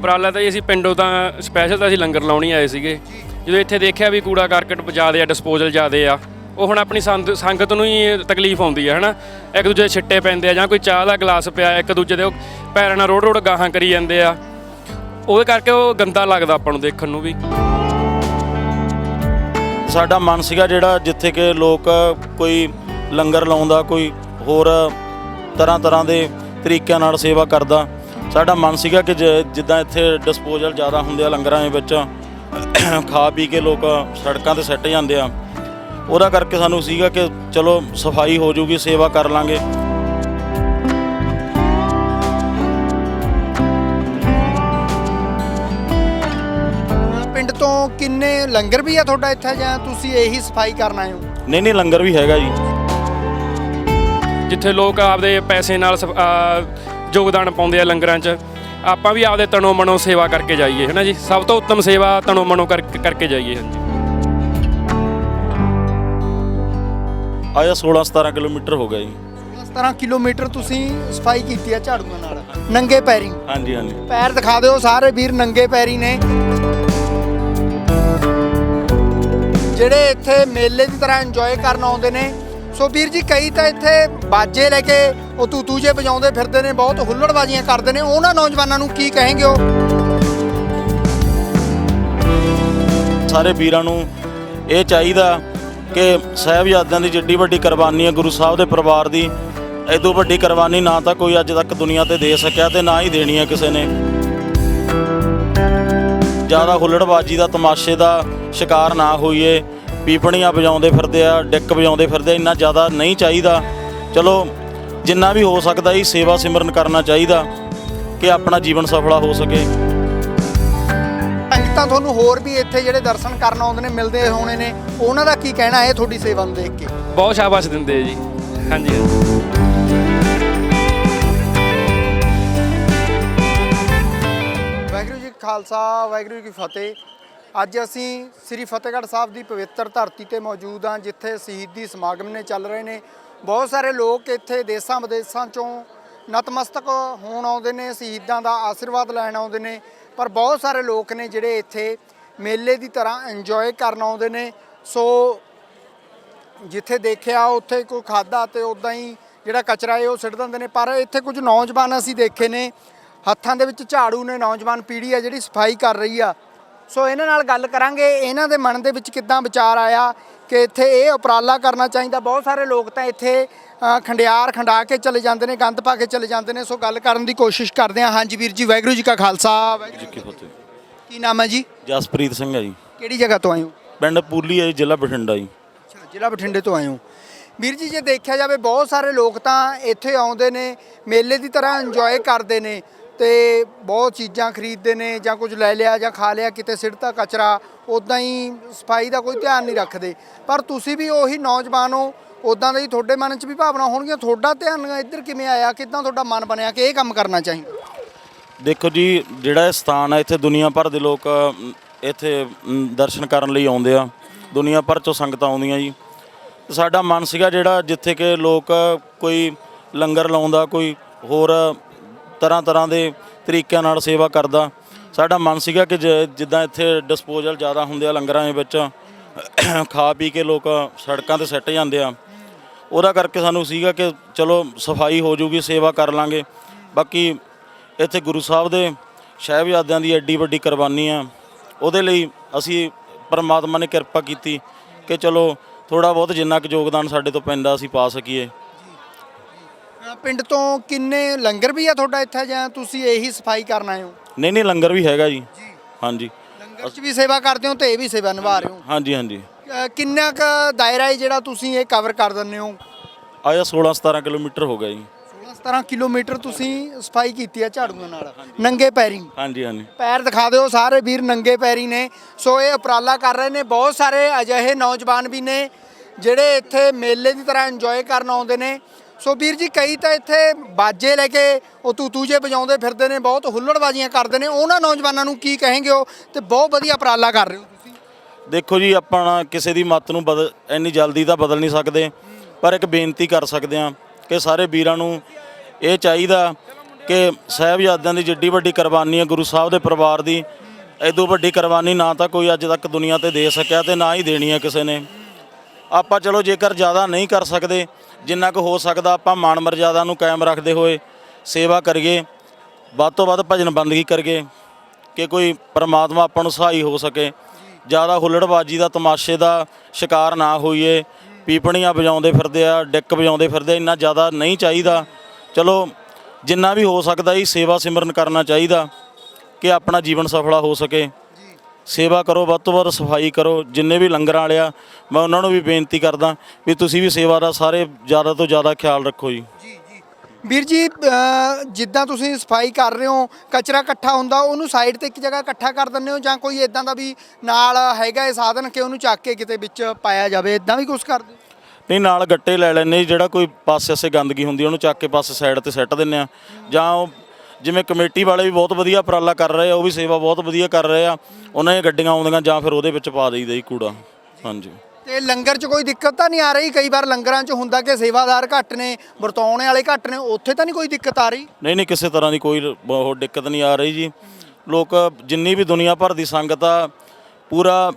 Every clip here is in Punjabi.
ਉਪਰਾਲਾ ਤਾਂ ਜੀ ਅਸੀਂ ਪਿੰਡੋਂ ਤਾਂ ਸਪੈਸ਼ਲ ਤਾਂ ਅਸੀਂ ਲੰਗਰ ਲਾਉਣੀ ਆਏ ਸੀਗੇ। ਜਦੋਂ ਇੱਥੇ ਦੇਖਿਆ ਵੀ ਕੂੜਾ ਕਰਕਟ ਜ਼ਿਆਦੇ ਆ ਡਿਸਪੋਜ਼ਲ ਜ਼ਿਆਦੇ ਆ, ਉਹ ਹੁਣ ਆਪਣੀ ਸੰਦ- ਸੰਗਤ ਨੂੰ ਹੀ ਤਕਲੀਫ ਆਉਂਦੀ ਹੈ ਹਨਾ? ਇੱਕ ਦੂਜੇ ਦੇ ਛਿੱਟੇ ਪੈਂਦੇ ਆ ਜਾਂ ਕੋਈ ਚਾਹ ਦਾ ਗਲਾਸ ਪਿਆ, ਇੱਕ ਦੂਜੇ ਦੇ ਉਹ ਪੈਰਾਂ ਨਾਲ ਰੋੜ ਰੋੜ ਗਾਹਾਂ ਕਰੀ ਜਾਂਦੇ ਆ। ਉਹਦੇ ਕਰਕੇ ਉਹ ਗੰਦਾ ਲੱਗਦਾ ਆਪਾਂ ਨੂੰ ਦੇਖਣ ਨੂੰ ਵੀ। ਸਾਡਾ ਮਨ ਸੀਗਾ ਜਿਹੜਾ ਜਿੱਥੇ ਕਿ ਲੋਕ ਕੋਈ ਲੰਗਰ ਲਾਉਂਦਾ, ਕੋਈ ਹੋਰ ਤਰ੍ਹਾਂ ਤਰ੍ਹਾਂ ਦੇ ਤਰੀਕਿਆਂ ਨਾਲ ਸੇਵਾ ਕਰਦਾ। ਸਾਡਾ ਮਨ ਸੀਗਾ ਕਿ ਜਿੱਦਾਂ ਇੱਥੇ ਡਿਸਪੋਜ਼ਲ ਜ਼ਿਆਦਾ ਹੁੰਦੇ ਆ ਲੰਗਰਾਂ ਦੇ ਵਿੱਚ ਖਾ ਪੀ ਕੇ ਲੋਕ ਸੜਕਾਂ ਤੇ ਸਿੱਟ ਜਾਂਦੇ ਆ। ਉਹਦਾ ਕਰਕੇ ਸਾਨੂੰ ਸੀਗਾ ਕਿ ਚਲੋ ਸਫ਼ਾਈ ਹੋ ਜੂਗੀ ਸੇਵਾ ਕਰ ਲਾਂਗੇ। ਪਿੰਡ ਤੋਂ ਕਿੰਨੇ ਲੰਗਰ ਵੀ ਆ ਤੁਹਾਡਾ ਇੱਥੇ ਜਾਂ ਤੁਸੀਂ ਇਹੀ ਸਫ਼ਾਈ ਕਰਨ ਆਏ ਹੋ? ਨਹੀਂ ਨਹੀਂ ਲੰਗਰ ਵੀ ਹੈਗਾ ਜੀ। ਜਿੱਥੇ ਲੋਕ ਆਪਦੇ ਪੈਸੇ ਨਾਲ ਯੋਗਦਾਨ ਪਾਉਂਦੇ ਆ ਲੰਗਰਾਂ 'ਚ। ਆਪਾਂ ਵੀ ਆਪਦੇ ਤਨੋਂ ਮਨੋਂ ਸੇਵਾ ਕਰਕੇ ਜਾਈਏ ਹੈ ਨਾ ਜੀ? ਸਭ ਤੋਂ ਉੱਤਮ ਸੇਵਾ ਤਨੋਂ ਮਨੋਂ ਕਰ- ਕਰਕੇ ਜਾਈਏ ਹਾਂਜੀ। ਆਇਆ 16 17 ਕਿਲੋਮੀਟਰ ਹੋ ਗਿਆ ਜੀ। 17 ਕਿਲੋਮੀਟਰ ਤੁਸੀਂ ਸਫ਼ਾਈ ਕੀਤੀ ਆ ਝਾੜੂਆਂ ਨਾਲ। ਨੰਗੇ ਪੈਰੀ। ਹਾਂਜੀ ਹਾਂਜੀ। ਪੈਰ ਦਿਖਾ ਦਿਓ ਸਾਰੇ ਵੀਰ ਨੰਗੇ ਪੈਰੀ ਨੇ। ਜਿਹੜੇ ਇੱਥੇ ਮੇਲੇ ਦੀ ਤਰ੍ਹਾਂ ਇੰਜੋਏ ਕਰਨ ਆਉਂਦੇ ਨੇ ਸੋ ਵੀਰ ਜੀ, ਕਈ ਤਾਂ ਇੱਥੇ ਬਾਜੇ ਲੈ ਕੇ ਉਹ ਤੂਤੂ ਜੇ ਵਜਾਉਂਦੇ ਫਿਰਦੇ ਨੇ, ਬਹੁਤ ਹੁੱਲੜਬਾਜ਼ੀਆਂ ਕਰਦੇ ਨੇ। ਉਹਨਾਂ ਨੌਜਵਾਨਾਂ ਨੂੰ ਕੀ ਕहेंगे ਉਹ? ਸਾਰੇ ਵੀਰਾਂ ਨੂੰ ਇਹ ਚਾਹੀਦਾ ਕਿ ਸਾਹਿਬਜ਼ਾਦਿਆਂ ਦੀ ਜਿੱਡੀ ਵੱਡੀ ਕੁਰਬਾਨੀ ਹੈ, ਗੁਰੂ ਸਾਹਿਬ ਦੇ ਪਰਿਵਾਰ ਦੀ। ਐਦੋਂ ਵੱਡੀ ਕੁਰਬਾਨੀ ਨਾ ਤਾਂ ਕੋਈ ਅੱਜ ਤੱਕ ਦੁਨੀਆ ਤੇ ਦੇ ਸਕਿਆ ਤੇ ਨਾ ਹੀ ਦੇਣੀ ਹੈ ਕਿਸੇ ਨੇ। ਜ਼ਿਆਦਾ ਹੁੱਲੜਬਾਜੀ ਦਾ, ਤਮਾਸ਼ੇ ਦਾ ਸ਼ਿਕਾਰ ਨਾ ਹੋਈਏ। ਪੀਪਣੀਆਂ ਵਜਾਉਂਦੇ ਫਿਰਦੇ ਆ ਡਿੱਕ ਵਜਾਉਂਦੇ ਫਿਰਦੇ ਆ, ਇੰਨਾ ਜ਼ਿਆਦਾ ਨਹੀਂ ਚਾਹੀਦਾ। ਚਲੋ ਜਿੰਨਾ ਵੀ ਹੋ ਸਕਦਾ ਹੀ ਸੇਵਾ ਸਿਮਰਨ ਕਰਨਾ ਚਾਹੀਦਾ ਕਿ ਆਪਣਾ ਜੀਵਨ ਸਫਲਾ ਹੋ ਸਕੇ। ਸੰਗਤਾਂ ਤੁਹਾਨੂੰ ਹੋਰ ਵੀ ਇੱਥੇ ਜਿਹੜੇ ਦਰਸ਼ਨ ਕਰਨ ਆਉਂਦੇ ਨੇ ਮਿਲਦੇ ਹੋਣੇ ਨੇ ਉਹਨਾਂ ਦਾ ਕੀ ਕਹਿਣਾ ਹੈ ਤੁਹਾਡੀ ਸੇਵਾ ਨੂੰ ਦੇਖ ਕੇ? ਬਹੁਤ ਸ਼ਾਬਾਸ਼ ਦਿੰਦੇ ਆ ਜੀ। ਹਾਂਜੀ ਹਾਂਜੀ। ਵਾਹਿਗੁਰੂ ਜੀ ਕਾ ਖਾਲਸਾ ਵਾਹਿਗੁਰੂ ਜੀ ਕੀ ਫਤਿਹ। ਅੱਜ ਅਸੀਂ ਸ੍ਰੀ ਫਤਿਹਗੜ੍ਹ ਸਾਹਿਬ ਦੀ ਪਵਿੱਤਰ ਧਰਤੀ ਤੇ ਮੌਜੂਦ ਹਾਂ, ਜਿੱਥੇ ਸ਼ਹੀਦੀ ਸਮਾਗਮ ਨੇ ਚੱਲ ਰਹੇ ਨੇ। ਬਹੁਤ ਸਾਰੇ ਲੋਕ ਇੱਥੇ ਦੇਸਾਂ ਵਿਦੇਸਾਂ ਚੋਂ ਨਤਮਸਤਕ ਹੋਣ ਆਉਂਦੇ ਨੇ, ਸ਼ਹੀਦਾਂ ਦਾ ਆਸ਼ੀਰਵਾਦ ਲੈਣ ਆਉਂਦੇ ਨੇ, ਪਰ ਬਹੁਤ ਸਾਰੇ ਲੋਕ ਨੇ ਜਿਹੜੇ ਇੱਥੇ ਮੇਲੇ ਦੀ ਤਰ੍ਹਾਂ ਇੰਜੋਏ ਕਰਨ ਆਉਂਦੇ ਨੇ। ਸੋ ਜਿੱਥੇ ਦੇਖਿਆ ਉੱਥੇ ਕੋਈ ਖਾਦਾ ਤੇ ਉਦਾਂ ਹੀ ਜਿਹੜਾ ਕਚਰਾ ਹੈ ਉਹ ਸਿੱਟ ਦਿੰਦੇ ਨੇ, ਪਰ ਇੱਥੇ ਕੁਝ ਨੌਜਵਾਨ ਅਸੀਂ ਦੇਖੇ ਨੇ, ਹੱਥਾਂ ਦੇ ਵਿੱਚ ਝਾੜੂ ਨੇ, ਨੌਜਵਾਨ ਪੀੜ੍ਹੀ ਆ ਜਿਹੜੀ ਸਫ਼ਾਈ ਕਰ ਰਹੀ ਆ। ਸੋ ਇਹਨਾਂ ਨਾਲ ਗੱਲ ਕਰਾਂਗੇ। ਇਹਨਾਂ ਦੇ ਮਨ ਦੇ ਵਿੱਚ ਕਿੱਦਾਂ ਵਿਚਾਰ ਆਇਆ ਕਿ ਇੱਥੇ ਇਹ ਉਪਰਾਲਾ ਕਰਨਾ ਚਾਹੀਦਾ। ਬਹੁਤ ਸਾਰੇ ਲੋਕ ਤਾਂ ਇੱਥੇ ਖੰਡਿਆਰ ਖੰਡਾ ਕੇ ਚਲੇ ਜਾਂਦੇ ਨੇ ਗੰਦ ਪਾ ਕੇ ਚਲੇ ਜਾਂਦੇ ਨੇ। ਸੋ ਗੱਲ ਕਰਨ ਦੀ ਕੋਸ਼ਿਸ਼ ਕਰਦੇ ਹਾਂ। ਹਾਂਜੀ ਵੀਰ ਜੀ ਵਾਹਿਗੁਰੂ ਜੀ ਕਾ ਖਾਲਸਾ ਜੀ ਕੀ ਫਤਿਹ। ਕੀ ਨਾਮ ਹੈ ਜੀ? ਜਸਪ੍ਰੀਤ ਸਿੰਘ ਹੈ ਜੀ। ਕਿਹੜੀ ਜਗ੍ਹਾ ਤੋਂ ਆਏ ਹੋ? ਪਿੰਡ ਪੂਲੀ ਹੈ ਜੀ, ਜ਼ਿਲ੍ਹਾ ਬਠਿੰਡਾ ਜੀ। ਅੱਛਾ ਜ਼ਿਲ੍ਹਾ ਬਠਿੰਡੇ ਤੋਂ ਆਏ ਹੋ। ਵੀਰ ਜੀ ਜੇ ਦੇਖਿਆ ਜਾਵੇ ਬਹੁਤ ਸਾਰੇ ਲੋਕ ਤਾਂ ਇੱਥੇ ਆਉਂਦੇ ਨੇ ਮੇਲੇ ਦੀ ਤਰ੍ਹਾਂ ਇੰਜੋਏ ਕਰਦੇ ਨੇ। ਤੇ ਬਹੁਤ ਚੀਜ਼ਾਂ ਖਰੀਦਦੇ ਨੇ ਜਾਂ ਕੁਝ ਲੈ ਲਿਆ ਜਾਂ ਖਾ ਲਿਆ, ਕਿਤੇ ਸਿੱਟਤਾ ਕਚਰਾ ਉਦਾਂ ਹੀ ਸਫ਼ਾਈ ਦਾ ਕੋਈ ਧਿਆਨ ਨਹੀਂ ਰੱਖਦੇ। ਪਰ ਤੁਸੀਂ ਵੀ ਉਹੀ ਨੌਜਵਾਨ ਹੋ ਉਦਾਂ ਦੇ ਹੀ ਤੁਹਾਡੇ ਮਨ 'ਚ ਵੀ ਭਾਵਨਾ ਹੋਣਗੀਆਂ, ਤੁਹਾਡਾ ਧਿਆਨ ਇੱਧਰ ਕਿਵੇਂ ਆਇਆ, ਕਿਦਾਂ ਤੁਹਾਡਾ ਮਨ ਬਣਿਆ ਕਿ ਇਹ ਕੰਮ ਕਰਨਾ ਚਾਹੀਦਾ? ਦੇਖੋ ਜੀ, ਜਿਹੜਾ ਇਹ ਸਥਾਨ ਹੈ ਇੱਥੇ ਦੁਨੀਆ ਭਰ ਦੇ ਲੋਕ ਇੱਥੇ ਦਰਸ਼ਨ ਕਰਨ ਲਈ ਆਉਂਦੇ ਆ। ਦੁਨੀਆ ਭਰ ਚੋਂ ਸੰਗਤਾਂ ਆਉਂਦੀਆਂ ਜੀ। ਸਾਡਾ ਮਨ ਸੀਗਾ ਜਿਹੜਾ ਜਿੱਥੇ ਕਿ ਲੋਕ ਕੋਈ ਲੰਗਰ ਲਾਉਂਦਾ, ਕੋਈ ਹੋਰ ਤਰ੍ਹਾਂ ਤਰ੍ਹਾਂ ਦੇ ਤਰੀਕਿਆਂ ਨਾਲ ਸੇਵਾ ਕਰਦਾ। ਸਾਡਾ ਮਨ ਸੀਗਾ ਕਿ ਜ- ਜਿੱਦਾਂ ਇੱਥੇ ਡਿਸਪੋਜ਼ਲ ਜ਼ਿਆਦਾ ਹੁੰਦੇ ਆ ਲੰਗਰਾਂ ਦੇ ਵਿੱਚ, ਖਾ ਪੀ ਕੇ ਲੋਕ ਸੜਕਾਂ ਤੇ ਸਿੱਟ ਜਾਂਦੇ ਆ। ਉਹਦਾ ਕਰਕੇ ਸਾਨੂੰ ਸੀਗਾ ਕਿ ਚਲੋ ਸਫ਼ਾਈ ਹੋ ਜੂਗੀ, ਸੇਵਾ ਕਰ ਲਾਂਗੇ। ਬਾਕੀ ਇੱਥੇ ਗੁਰੂ ਸਾਹਿਬ ਦੇ ਸਾਹਿਬਜ਼ਾਦਿਆਂ ਦੀ ਐਡੀ ਵੱਡੀ ਕੁਰਬਾਨੀ ਆ। ਉਹਦੇ ਲਈ ਅਸੀਂ ਪਰਮਾਤਮਾ ਨੇ ਕਿਰਪਾ ਕੀਤੀ ਕਿ ਚਲੋ ਥੋੜਾ ਬਹੁਤ ਜਿੰਨਾ ਕੁ ਯੋਗਦਾਨ ਸਾਡੇ ਤੋਂ ਪੈਂਦਾ ਅਸੀਂ ਪਾ ਸਕੀਏ। ਪਿੰਡ ਤੋਂ ਕਿੰਨੇ ਲੰਗਰ ਵੀ ਆ ਤੁਹਾਡਾ ਇੱਥੇ ਜਾਂ ਤੁਸੀਂ ਇਹੀ ਸਫ਼ਾਈ ਕਰਨ ਆਏ ਹੋ? ਨਹੀਂ ਨਹੀਂ ਲੰਗਰ ਵੀ ਹੈਗਾ ਜੀ। ਹਾਂਜੀ। ਲੰਗਰ 'ਚ ਵੀ ਸੇਵਾ ਕਰਦੇ ਹੋ ਤੇ ਇਹ ਵੀ ਸੇਵਾ ਨਿਭਾ ਰਹੇ ਹੋ? ਹਾਂਜੀ ਹਾਂਜੀ। ਅ, ਕਿੰਨਾ ਕੁ ਦਾਇਰਾ ਹੈ ਜਿਹੜਾ ਤੁਸੀਂ ਇਹ ਕਵਰ ਕਰ ਦਿੰਦੇ ਹੋ? ਆਇਆ 16 17 ਕਿਲੋਮੀਟਰ ਹੋ ਗਿਆ ਜੀ। 16 17 ਕਿਲੋਮੀਟਰ ਤੁਸੀਂ ਸਫ਼ਾਈ ਕੀਤੀ ਹੈ ਝਾੜੂਆਂ ਨਾਲ। ਨੰਗੇ ਪੈਰੀ। ਹਾਂਜੀ ਹਾਂਜੀ। ਪੈਰ ਦਿਖਾ ਦਿਓ ਸਾਰੇ ਵੀਰ ਨੰਗੇ ਪੈਰੀ ਨੇ। ਸੋ ਇਹ ਉਪਰਾਲਾ ਕਰ ਰਹੇ ਨੇ। ਬਹੁਤ ਸਾਰੇ ਅਜਿਹੇ ਨੌਜਵਾਨ ਵੀ ਨੇ ਜਿਹੜੇ ਇੱਥੇ ਮੇਲੇ ਦੀ ਤਰ੍ਹਾਂ ਇੰਜੋਏ ਕਰਨ ਆਉਂਦੇ ਨੇ। ਸੋ ਵੀਰ ਜੀ, ਕਈ ਤਾਂ ਇੱਥੇ ਬਾਜੇ ਲੈ ਕੇ ਉਹ ਤੂ ਜੇ ਵਜਾਉਂਦੇ ਫਿਰਦੇ ਨੇ, ਬਹੁਤ ਹੁੱਲੜਬਾਜ਼ੀਆਂ ਕਰਦੇ ਨੇ। ਉਹਨਾਂ ਨੌਜਵਾਨਾਂ ਨੂੰ ਕੀ ਕहेंगे ਹੋ ਤੇ ਬਹੁਤ ਵਧੀਆ ਉਪਰਾਲਾ ਕਰ ਰਹੇ ਹੋ ਤੁਸੀਂ? ਦੇਖੋ ਜੀ, ਆਪਾਂ ਕਿਸੇ ਦੀ ਮੱਤ ਨੂੰ ਬਦਲ, ਇੰਨੀ ਜਲਦੀ ਤਾਂ ਬਦਲ ਨਹੀਂ ਸਕਦੇ। ਪਰ ਇੱਕ ਬੇਨਤੀ ਕਰ ਸਕਦੇ ਹਾਂ ਕਿ ਸਾਰੇ ਵੀਰਾਂ ਨੂੰ ਇਹ ਚਾਹੀਦਾ ਕਿ ਸਾਹਿਬਜ਼ਾਦਿਆਂ ਦੀ ਜਿੱਡੀ ਵੱਡੀ ਕੁਰਬਾਨੀ ਹੈ, ਗੁਰੂ ਸਾਹਿਬ ਦੇ ਪਰਿਵਾਰ ਦੀ। ਐਦੋਂ ਵੱਡੀ ਕੁਰਬਾਨੀ ਨਾ ਤਾਂ ਕੋਈ ਅੱਜ ਤੱਕ ਦੁਨੀਆ ਤੇ ਦੇ ਸਕਿਆ ਤੇ ਨਾ ਹੀ ਦੇਣੀ ਹੈ ਕਿਸੇ ਨੇ। ਆਪਾਂ ਚਲੋ ਜੇਕਰ ਜ਼ਿਆਦਾ ਨਹੀਂ ਕਰ ਸਕਦੇ, ਜਿੰਨਾ ਕੁ ਹੋ ਸਕਦਾ ਆਪਾਂ ਮਾਣ ਮਰਜ਼ਾਦਾ ਨੂੰ ਕਾਇਮ ਰੱਖਦੇ ਹੋਏ ਸੇਵਾ ਕਰੀਏ, ਵੱਧ ਤੋਂ ਵੱਧ ਭਜਨ ਬੰਦਗੀ ਕਰੀਏ, ਕਿ ਕੋਈ ਪਰਮਾਤਮਾ ਆਪਾਂ ਨੂੰ ਸਹਾਈ ਹੋ ਸਕੇ। ਜ਼ਿਆਦਾ ਹੁੱਲੜਬਾਜੀ ਦਾ, ਤਮਾਸ਼ੇ ਦਾ ਸ਼ਿਕਾਰ ਨਾ ਹੋਈਏ। ਪੀਪਣੀਆਂ ਵਜਾਉਂਦੇ ਫਿਰਦੇ ਆ, ਡਿੱਕ ਵਜਾਉਂਦੇ ਫਿਰਦੇ ਇੰਨਾ ਜ਼ਿਆਦਾ ਨਹੀਂ ਚਾਹੀਦਾ। ਚਲੋ, ਜਿੰਨਾ ਵੀ ਹੋ ਸਕਦਾ ਜੀ, ਸੇਵਾ ਸਿਮਰਨ ਕਰਨਾ ਚਾਹੀਦਾ, ਕਿ ਆਪਣਾ ਜੀਵਨ ਸਫਲਾ ਹੋ ਸਕੇ। ਸੇਵਾ ਕਰੋ ਵੱਧ ਤੋਂ ਵੱਧ ਸਫ਼ਾਈ ਕਰੋ ਜਿੰਨੇ ਵੀ ਲੰਗਰਾਂ ਵਾਲੇ ਆ ਮੈਂ ਉਹਨਾਂ ਨੂੰ ਵੀ ਬੇਨਤੀ ਕਰਦਾ ਵੀ ਤੁਸੀਂ ਵੀ ਸੇਵਾ ਦਾ ਸਾਰੇ ਜ਼ਿਆਦਾ ਤੋਂ ਜ਼ਿਆਦਾ ਖਿਆਲ ਰੱਖੋ ਜੀ। ਵੀਰ ਜੀ ਜਿੱਦਾਂ ਤੁਸੀਂ ਸਫ਼ਾਈ ਕਰ ਰਹੇ ਹੋ ਕਚਰਾ ਇਕੱਠਾ ਹੁੰਦਾ ਉਹਨੂੰ ਸਾਈਡ ਤੇ ਇੱਕ ਜਗ੍ਹਾ ਇਕੱਠਾ ਕਰ ਦਿੰਦੇ ਹੋ ਜਾਂ ਕੋਈ ਇਦਾਂ ਦਾ ਵੀ ਨਾਲ ਹੈਗਾ ਇਹ ਸਾਧਨ ਕਿ ਉਹਨੂੰ ਚੱਕ ਕੇ ਕਿਤੇ ਵਿੱਚ ਪਾਇਆ ਜਾਵੇ? ਇਦਾਂ ਵੀ ਕੁਝ ਕਰਦੇ ਹੋ? ਨਹੀਂ ਨਾਲ ਗੱਟੇ ਲੈ ਲੈਣੇ ਜਿਹੜਾ ਕੋਈ ਪਾਸੇ ਸੇ ਗੰਦਗੀ ਹੁੰਦੀ ਉਹਨੂੰ ਚੱਕ ਕੇ ਪਾਸੇ ਸਾਈਡ ਤੇ ਸੱਟ ਦਿੰਨੇ ਆ। ਜਾਂ ਉਹ ਜਿਵੇਂ ਕਮੇਟੀ ਵਾਲੇ ਵੀ ਬਹੁਤ ਵਧੀਆ ਉਪਰਾਲਾ ਕਰ ਰਹੇ ਆ ਉਹ ਵੀ ਸੇਵਾ ਬਹੁਤ ਵਧੀਆ ਕਰ ਰਹੇ ਆ। ਉਹਨਾਂ ਦੀਆਂ ਗੱਡੀਆਂ ਆਉਂਦੀਆਂ ਜਾਂ ਫਿਰ ਉਹਦੇ ਵਿੱਚ ਪਾ ਦੇਈਦਾ ਜੀ ਕੂੜਾ। ਹਾਂਜੀ। ਤੇ ਲੰਗਰ 'ਚ ਕੋਈ ਦਿੱਕਤ ਤਾਂ ਨਹੀਂ ਆ ਰਹੀ? ਕਈ ਵਾਰ ਲੰਗਰਾਂ 'ਚ ਹੁੰਦਾ ਕਿ ਸੇਵਾਦਾਰ ਘੱਟ ਨੇ ਵਰਤਾਉਣੇ ਵਾਲੇ ਘੱਟ ਨੇ ਉੱਥੇ ਤਾਂ ਨਹੀਂ ਕੋਈ ਦਿੱਕਤ ਆ ਰਹੀ? ਨਹੀਂ ਨਹੀਂ ਕਿਸੇ ਤਰ੍ਹਾਂ ਦੀ ਕੋਈ ਉਹ ਦਿੱਕਤ ਨਹੀਂ ਆ ਰਹੀ ਜੀ। ਲੋਕ ਜਿੰਨੀ ਵੀ ਦੁਨੀਆ ਭਰ ਦੀ ਸੰਗਤ ਆ ਪੂਰਾ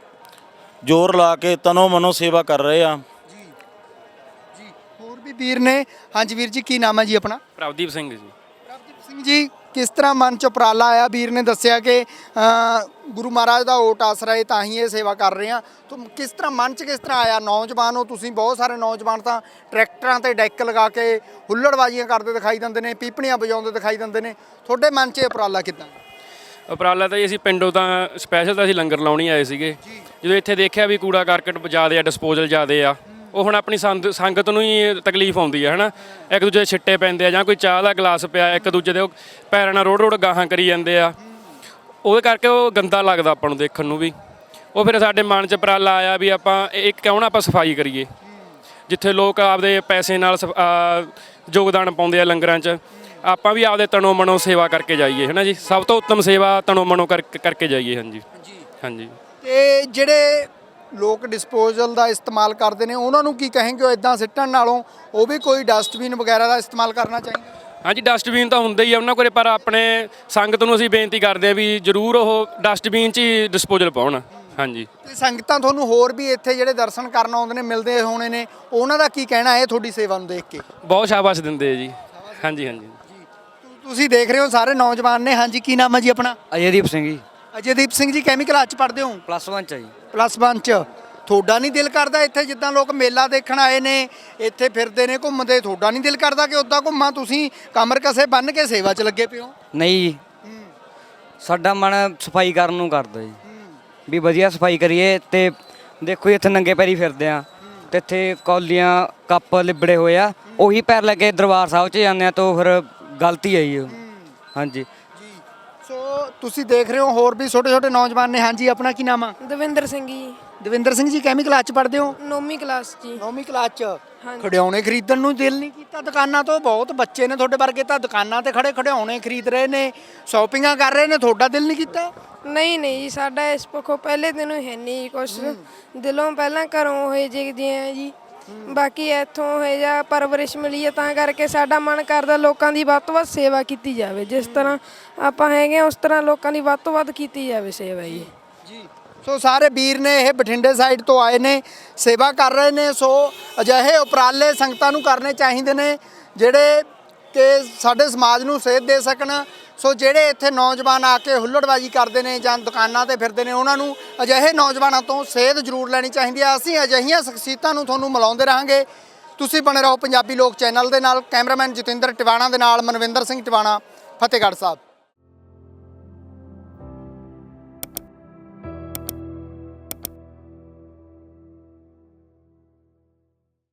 ਜ਼ੋਰ ਲਾ ਕੇ ਤਨੋ ਮਨੋ ਸੇਵਾ ਕਰ ਰਹੇ ਆ। ਜੀ। ਹੋਰ ਵੀ ਵੀਰ ਨੇ? ਹਾਂਜੀ ਵੀਰ ਜੀ ਕੀ ਨਾਮ ਹੈ ਜੀ ਆਪਣਾ? ਪ੍ਰਭਦੀਪ ਸਿੰਘ ਜੀ। ਸਿੰਘ ਜੀ ਕਿਸ ਤਰ੍ਹਾਂ ਮਨ ਚ ਉਪਰਾਲਾ ਆਇਆ? ਵੀਰ ਨੇ ਦੱਸਿਆ ਕਿ ਗੁਰੂ ਮਹਾਰਾਜ ਦਾ ਓਟ ਆਸਰਾ ਹੈ ਤਾਂ ਹੀ ਇਹ ਸੇਵਾ ਕਰ ਰਹੇ ਆ। ਤੁਮ ਕਿਸ ਤਰ੍ਹਾਂ ਮਨ ਚ ਕਿਸ ਤਰ੍ਹਾਂ ਆਇਆ? ਨੌਜਵਾਨ ਹੋ ਤੁਸੀਂ ਬਹੁਤ ਸਾਰੇ ਨੌਜਵਾਨ ਤਾਂ ਟਰੈਕਟਰਾਂ ਤੇ ਡੈਕ ਲਗਾ ਕੇ ਹੁੱਲੜਬਾਜ਼ੀਆਂ ਕਰਦੇ ਦਿਖਾਈ ਦਿੰਦੇ ਨੇ ਪੀਪਣੀਆਂ ਵਜਾਉਂਦੇ ਦਿਖਾਈ ਦਿੰਦੇ ਨੇ। ਤੁਹਾਡੇ ਮਨ ਚ ਇਹ ਉਪਰਾਲਾ ਕਿਦਾਂ ਉਪਰਾਲਾ ਤਾਂ ਜੀ ਅਸੀਂ ਪਿੰਡੋਂ ਤਾਂ ਸਪੈਸ਼ਲ ਤਾਂ ਅਸੀਂ ਲੰਗਰ ਲਾਉਣੀ ਆਏ ਸੀਗੇ। ਜਦੋਂ ਇੱਥੇ ਦੇਖਿਆ ਵੀ ਕੂੜਾ ਕਰਕਟ ਜ਼ਿਆਦੇ ਆ ਡਿਸਪੋਜ਼ਲ ਜ਼ਿਆਦੇ ਆ ਉਹ ਹੁਣ ਆਪਣੀ ਸੰਦ- ਸੰਗਤ ਨੂੰ ਹੀ ਤਕਲੀਫ ਆਉਂਦੀ ਹੈ ਹਨਾ? ਇੱਕ ਦੂਜੇ ਦੇ ਛਿੱਟੇ ਪੈਂਦੇ ਆ ਜਾਂ ਕੋਈ ਚਾਹ ਦਾ ਗਲਾਸ ਪਿਆ ਇੱਕ ਦੂਜੇ ਦੇ ਉਹ ਪੈਰਾਂ ਨਾਲ ਰੋੜ ਰੋੜ ਗਾਹਾਂ ਕਰੀ ਜਾਂਦੇ ਆ। ਉਹਦੇ ਕਰਕੇ ਉਹ ਗੰਦਾ ਲੱਗਦਾ ਆਪਾਂ ਨੂੰ ਦੇਖਣ ਨੂੰ ਵੀ। ਉਹ ਫਿਰ ਸਾਡੇ ਮਨ 'ਚ ਉਪਰਾਲਾ ਆਇਆ ਵੀ ਆਪਾਂ ਇਹ ਇੱਕ ਕਿਉਂ ਨਾ ਆਪਾਂ ਸਫ਼ਾਈ ਕਰੀਏ। ਜਿੱਥੇ ਲੋਕ ਆਪਦੇ ਪੈਸੇ ਨਾਲ ਸਫ- ਯੋਗਦਾਨ ਪਾਉਂਦੇ ਆ ਲੰਗਰਾਂ 'ਚ ਆਪਾਂ ਵੀ ਆਪਦੇ ਤਨੋ ਮਨੋ ਸੇਵਾ ਕਰਕੇ ਜਾਈਏ ਹੈ ਨਾ ਜੀ? ਸਭ ਤੋਂ ਉੱਤਮ ਸੇਵਾ ਤਨੋ ਮਨੋ ਕਰਕੇ ਕਰਕੇ ਜਾਈਏ ਹਾਂਜੀ। ਹਾਂਜੀ। ਤੇ ਜਿਹੜੇ ਲੋਕ ਡਿਸਪੋਜ਼ਲ ਦਾ ਇਸਤੇਮਾਲ ਕਰਦੇ ਨੇ ਉਹਨਾਂ ਨੂੰ ਕੀ ਕहेंगे ਉਹ ਇਦਾਂ ਸਿੱਟਣ ਨਾਲੋਂ? ਉਹ ਵੀ ਕੋਈ ਡਸਟਬਿਨ ਵਗੈਰਾ ਦਾ ਇਸਤੇਮਾਲ ਕਰਨਾ ਚਾਹੀਦਾ? ਹਾਂਜੀ ਡਸਟਬਿਨ ਤਾਂ ਹੁੰਦੇ ਹੀ ਆ ਉਹਨਾਂ ਕੋਲੇ ਪਰ ਆਪਣੇ ਸੰਗਤ ਨੂੰ ਅਸੀਂ ਬੇਨਤੀ ਕਰਦੇ ਆ ਵੀ ਜਰੂਰ ਉਹ ਡਸਟਬਿਨ 'ਚ ਹੀ ਡਿਸਪੋਜ਼ਲ ਪਾਉਣ। ਹਾਂਜੀ। ਤੇ ਸੰਗਤਾਂ ਤੁਹਾਨੂੰ ਹੋਰ ਵੀ ਇੱਥੇ ਜਿਹੜੇ ਦਰਸ਼ਨ ਕਰਨ ਆਉਂਦੇ ਨੇ ਮਿਲਦੇ ਹੋਣੇ ਨੇ ਉਹਨਾਂ ਦਾ ਕੀ ਕਹਿਣਾ ਹੈ ਤੁਹਾਡੀ ਸੇਵਾ ਨੂੰ ਦੇਖ ਕੇ? ਬਹੁਤ ਸ਼ਾਬਾਸ਼ ਦਿੰਦੇ ਆ ਜੀ। ਹਾਂਜੀ ਹਾਂਜੀ। ਤੁਸੀਂ ਦੇਖ ਰਹੇ ਹੋ ਸਾਰੇ ਨੌਜਵਾਨ ਨੇ। ਹਾਂਜੀ ਕੀ ਨਾਮ ਹੈ ਜੀ ਆਪਣਾ? ਅਜੇਦੀਪ ਸਿੰਘ ਜੀ। ਅਜੇਦੀਪ ਸਿੰਘ ਜੀ ਕੈਮੀਕਲ ਚ ਪੜ੍ਹਦੇ ਹੋ? ਪਲੱਸ 1 ਚ ਜੀ। ਪਲੱਸ 1 ਚ। ਤੁਹਾਡਾ ਨਹੀਂ ਦਿਲ ਕਰਦਾ ਇੱਥੇ ਜਿੱਦਾਂ ਲੋਕ ਮੇਲਾ ਦੇਖਣ ਆਏ ਨੇ ਇੱਥੇ ਫਿਰਦੇ ਨੇ ਘੁੰਮਦੇ? ਤੁਹਾਡਾ ਨਹੀਂ ਦਿਲ ਕਰਦਾ ਕਿ ਉੱਦਾਂ ਘੁੰਮਾਂ? ਤੁਸੀਂ ਕਮਰ ਕਸੇ ਬੰਨ ਕੇ ਸੇਵਾ 'ਚ ਲੱਗੇ ਪਿਓ ਨਹੀਂ ਜੀ। ਸਾਡਾ ਮਨ ਸਫ਼ਾਈ ਕਰਨ ਨੂੰ ਕਰਦਾ ਜੀ। ਵੀ ਵਧੀਆ ਸਫ਼ਾਈ ਕਰੀਏ ਤੇ ਦੇਖੋ ਜੀ ਇੱਥੇ ਨੰਗੇ ਪੈਰੀ ਫਿਰਦੇ ਆ ਤੇ ਇੱਥੇ ਕੌਲੀਆਂ ਕੱਪ ਲਿਬੜੇ ਹੋਏ ਆ ਉਹੀ ਪੈਰ ਲੈ ਕੇ ਦਰਬਾਰ ਸਾਹਿਬ 'ਚ ਜਾਂਦੇ ਆ ਤਾਂ ਫਿਰ ਗਲਤੀ ਜੀ ਉਹ। ਹਾਂਜੀ। ਤੁਸੀਂ ਦੇਖ ਰਹੇ ਹੋ ਹੋਰ ਵੀ ਛੋਟੇ ਛੋਟੇ ਨੌਜਵਾਨ ਨੇ। ਹਾਂਜੀ ਆਪਣਾ ਕੀ ਨਾਮ ਆ? ਦਵਿੰਦਰ ਸਿੰਘ ਜੀ। ਦਵਿੰਦਰ ਸਿੰਘ ਜੀ ਕੈਮੀਕਲ ਚ ਪੜ੍ਹਦੇ ਹੋ? ਨੌਵੀਂ ਕਲਾਸ ਜੀ। ਨੌਵੀਂ ਕਲਾਸ ਚ। ਹਾਂਜੀ। ਖਿਡੌਣੇ ਖਰੀਦਣ ਨੂੰ ਦਿਲ ਨਹੀਂ ਕੀਤਾ ਦੁਕਾਨਾਂ ਤੋਂ। ਬਹੁਤ ਬੱਚੇ ਨੇ ਤੁਹਾਡੇ ਵਰਗੇ ਤਾਂ ਦੁਕਾਨਾਂ ਤੇ ਖੜੇ ਖਿਡੌਣੇ ਖਰੀਦ ਰਹੇ ਨੇ ਸ਼ਾਪਿੰਗਾਂ ਕਰ ਰਹੇ ਨੇ। ਤੁਹਾਡਾ ਦਿਲ ਨਹੀਂ ਕੀਤਾ? ਨਹੀਂ ਨਹੀਂ ਜੀ ਸਾਡਾ ਇਸ ਪੱਖੋਂ ਪਹਿਲੇ ਦਿਨੋਂ ਹੈ ਨਹੀਂ ਕੁਛ। ਦਿਲੋਂ ਪਹਿਲਾਂ ਘਰੋਂ ਹੋਏ ਜਿਗਦੇ ਆ ਜੀ ਬਾਕੀ ਇੱਥੋਂ ਹੋਏ ਜਾਂ ਪਰਵਰਿਸ਼ ਮਿਲੀ ਹੈ, ਤਾਂ ਕਰਕੇ ਸਾਡਾ ਮਨ ਕਰਦਾ ਲੋਕਾਂ ਦੀ ਵੱਧ ਤੋਂ ਵੱਧ ਸੇਵਾ ਕੀਤੀ ਜਾਵੇ। ਜਿਸ ਤਰ੍ਹਾਂ ਆਪਾਂ ਹੈਗੇ ਹਾਂ, ਉਸ ਤਰ੍ਹਾਂ ਲੋਕਾਂ ਦੀ ਵੱਧ ਤੋਂ ਵੱਧ ਕੀਤੀ ਜਾਵੇ ਸੇਵਾ ਜੀ। ਜੀ। ਸੋ ਸਾਰੇ ਵੀਰ ਨੇ ਇਹ ਬਠਿੰਡੇ ਸਾਈਡ ਤੋਂ ਆਏ ਨੇ, ਸੇਵਾ ਕਰ ਰਹੇ ਨੇ, ਸੋ ਅਜਿਹੇ ਉਪਰਾਲੇ ਸੰਗਤਾਂ ਨੂੰ ਕਰਨੇ ਚਾਹੀਦੇ ਨੇ, ਜਿਹੜੇ ਕਿ ਸਾਡੇ ਸਮਾਜ ਨੂੰ ਸੇਧ ਦੇ ਸਕਣ। ਸੋ ਜਿਹੜੇ ਇੱਥੇ ਨੌਜਵਾਨ ਆ ਕੇ ਹੁੱਲੜਬਾਜੀ ਕਰਦੇ ਨੇ ਜਾਂ ਦੁਕਾਨਾਂ ਤੇ ਫਿਰਦੇ ਨੇ, ਉਹਨਾਂ ਨੂੰ ਅਜਿਹੇ ਨੌਜਵਾਨਾਂ ਤੋਂ ਸੇਧ ਜ਼ਰੂਰ ਲੈਣੀ ਚਾਹੀਦੀ ਹੈ ਅਸੀਂ ਅਜਿਹੀਆਂ ਸ਼ਖਸੀਅਤਾਂ ਨੂੰ ਤੁਹਾਨੂੰ ਮਿਲਾਉਂਦੇ ਰਹਾਂਗੇ। ਤੁਸੀਂ ਬਣੇ ਰਹੋ ਪੰਜਾਬੀ ਲੋਕ ਚੈਨਲ ਦੇ ਨਾਲ। ਕੈਮਰਾਮੈਨ ਜਤਿੰਦਰ ਟਿਵਾਣਾ ਦੇ ਨਾਲ ਮਨਵਿੰਦਰ ਸਿੰਘ ਟਿਵਾਣਾ, ਫਤਿਹਗੜ੍ਹ ਸਾਹਿਬ।